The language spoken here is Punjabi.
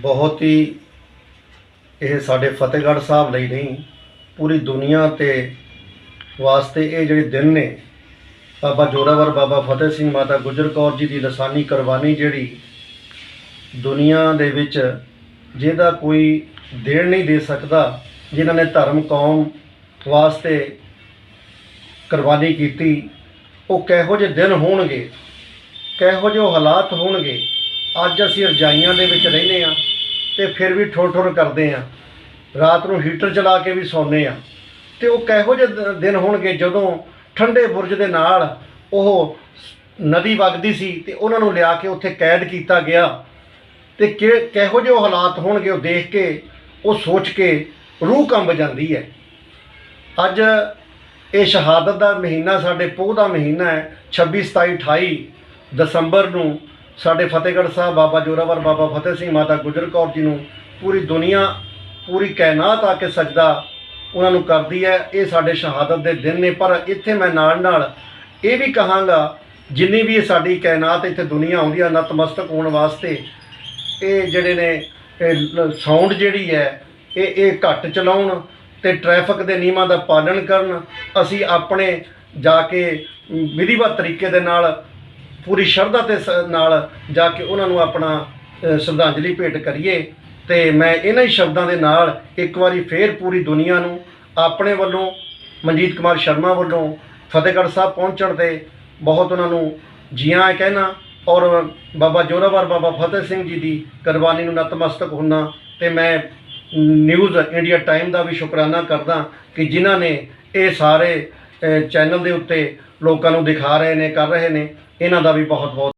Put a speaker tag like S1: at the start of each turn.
S1: ਬਹੁਤ ਹੀ ਇਹ ਸਾਡੇ ਫਤਿਹਗੜ੍ਹ ਸਾਹਿਬ ਲਈ ਨਹੀਂ, ਪੂਰੀ ਦੁਨੀਆ ਤੇ ਵਾਸਤੇ ਇਹ ਜਿਹੜੇ ਦਿਨ ਨੇ, ਬਾਬਾ ਜੋਰਾਵਰ, ਬਾਬਾ ਫਤਿਹ ਸਿੰਘ ਮਾਤਾ ਗੁਜਰ ਕੌਰ ਜੀ ਦੀ ਲਸਾਨੀ ਕੁਰਬਾਨੀ ਜਿਹੜੀ ਦੁਨੀਆ ਦੇ ਵਿੱਚ ਜਿਹਦਾ ਕੋਈ ਦੇਣ ਨਹੀਂ ਦੇ ਸਕਦਾ ਜਿਨ੍ਹਾਂ ਨੇ ਧਰਮ, ਕੌਮ ਵਾਸਤੇ ਕੁਰਬਾਨੀ ਕੀਤੀ, ਉਹ ਕਿਹੋ ਜਿਹੇ ਦਿਨ ਹੋਣਗੇ, ਕਿਹੋ ਜਿਹੇ ਹਾਲਾਤ ਹੋਣਗੇ, ਅੱਜ ਅਸੀਂ ਰਜਾਈਆਂ ਦੇ ਵਿੱਚ ਰਹਿੰਦੇ ਆ ਤੇ ਫਿਰ ਵੀ ਠੁਰ ਠੁਰ ਕਰਦੇ ਆ। ਰਾਤ ਨੂੰ ਹੀਟਰ ਚਲਾ ਕੇ ਵੀ ਸੌਂਦੇ ਆ। ਤੇ ਉਹ ਕਿਹੋ ਜਿਹੇ ਦਿਨ ਹੋਣਗੇ ਜਦੋਂ ਠੰਡੇ ਬੁਰਜ ਦੇ ਨਾਲ ਉਹ ਨਦੀ ਵਗਦੀ ਸੀ ਤੇ ਉਹਨਾਂ ਨੂੰ ਲਿਆ ਕੇ ਉੱਥੇ ਕੈਦ ਕੀਤਾ ਗਿਆ। ਤੇ ਕਿਹੋ ਜਿਹੇ ਉਹ ਹਾਲਾਤ ਹੋਣਗੇ ਉਹ ਦੇਖ ਕੇ, ਉਹ ਸੋਚ ਕੇ ਰੂਹ ਕੰਬ ਜਾਂਦੀ ਹੈ। ਅੱਜ ਇਹ ਸ਼ਹਾਦਤ ਦਾ ਮਹੀਨਾ ਸਾਡੇ ਪੋਹ ਦਾ ਮਹੀਨਾ ਹੈ। 26 27 28 ਦਸੰਬਰ ਨੂੰ ਸਾਡੇ ਫਤਿਹਗੜ੍ਹ ਸਾਹਿਬ ਬਾਬਾ ਜੋਰਾਵਰ ਬਾਬਾ ਫਤਿਹ ਸਿੰਘ ਮਾਤਾ ਗੁਜਰ ਕੌਰ ਜੀ ਨੂੰ ਪੂਰੀ ਦੁਨੀਆ ਪੂਰੀ ਕਾਇਨਾਤ ਆ ਕੇ ਸਜਦਾ ਉਹਨਾਂ ਨੂੰ ਕਰਦੀ ਹੈ। ਇਹ ਸਾਡੇ ਸ਼ਹਾਦਤ ਦੇ ਦਿਨ ਨੇ ਪਰ ਇੱਥੇ ਮੈਂ ਨਾਲ ਨਾਲ ਇਹ ਵੀ ਕਹਾਂਗਾ ਜਿੰਨੀ ਵੀ ਸਾਡੀ ਕਾਇਨਾਤ ਇੱਥੇ ਦੁਨੀਆ ਆਉਂਦੀ ਹੈ ਨਤਮਸਤਕ ਹੋਣ ਵਾਸਤੇ ਇਹ ਜਿਹੜੇ ਨੇ ਸਾਊਂਡ ਜਿਹੜੀ ਹੈ ਇਹ ਇਹ ਘੱਟ ਚਲਾਉਣ ਤੇ ਟ੍ਰੈਫਿਕ ਦੇ ਨਿਯਮਾਂ ਦਾ ਪਾਲਣ ਕਰਨ ਅਸੀਂ ਆਪਣੇ ਜਾ ਕੇ ਅਮ, ਵਿਧੀਵਤ ਤਰੀਕੇ ਦੇ ਨਾਲ ਪੂਰੀ ਸ਼ਰਧਾ ਤੇ ਸ- ਨਾਲ ਜਾ ਕੇ ਉਹਨਾਂ ਨੂੰ ਆਪਣਾ ਅ, ਸ਼ਰਧਾਂਜਲੀ ਭੇਟ ਕਰੀਏ। ਤੇ ਮੈਂ ਇਹਨਾਂ ਹੀ ਸ਼ਬਦਾਂ ਦੇ ਨਾਲ ਇੱਕ ਵਾਰੀ ਫੇਰ ਪੂਰੀ ਦੁਨੀਆ ਨੂੰ ਆਪਣੇ ਵੱਲੋਂ ਮਨਜੀਤ ਕੁਮਾਰ ਸ਼ਰਮਾ ਵੱਲੋਂ ਫਤਿਹਗੜ੍ਹ ਸਾਹਿਬ ਪਹੁੰਚਣ ਤੇ ਬਹੁਤ ਉਹਨਾਂ ਨੂੰ ਜੀਆਂ ਕਹਿਣਾ ਔਰ ਬਾਬਾ ਜੋਰਾਵਰ ਬਾਬਾ ਫਤਿਹ ਸਿੰਘ ਜੀ ਦੀ ਕੁਰਬਾਨੀ ਨੂੰ ਨਤਮਸਤਕ ਹੁੰਨਾ। ਤੇ ਮੈਂ ਨਿਊਜ਼ ਇੰਡੀਆ ਟਾਈਮ ਦਾ ਵੀ ਸ਼ੁਕਰਾਨਾ ਕਰਦਾ ਕਿ ਜਿਨ੍ਹਾਂ ਨੇ ਇਹ ਸਾਰੇ ਅ, ਚੈਨਲ ਦੇ ਉੱਤੇ ਲੋਕਾਂ ਨੂੰ ਦਿਖਾ ਰਹੇ ਨੇ ਕਰ ਰਹੇ ਨੇ। ਇਹਨਾਂ ਦਾ ਵੀ ਬਹੁਤ ਬਹੁਤ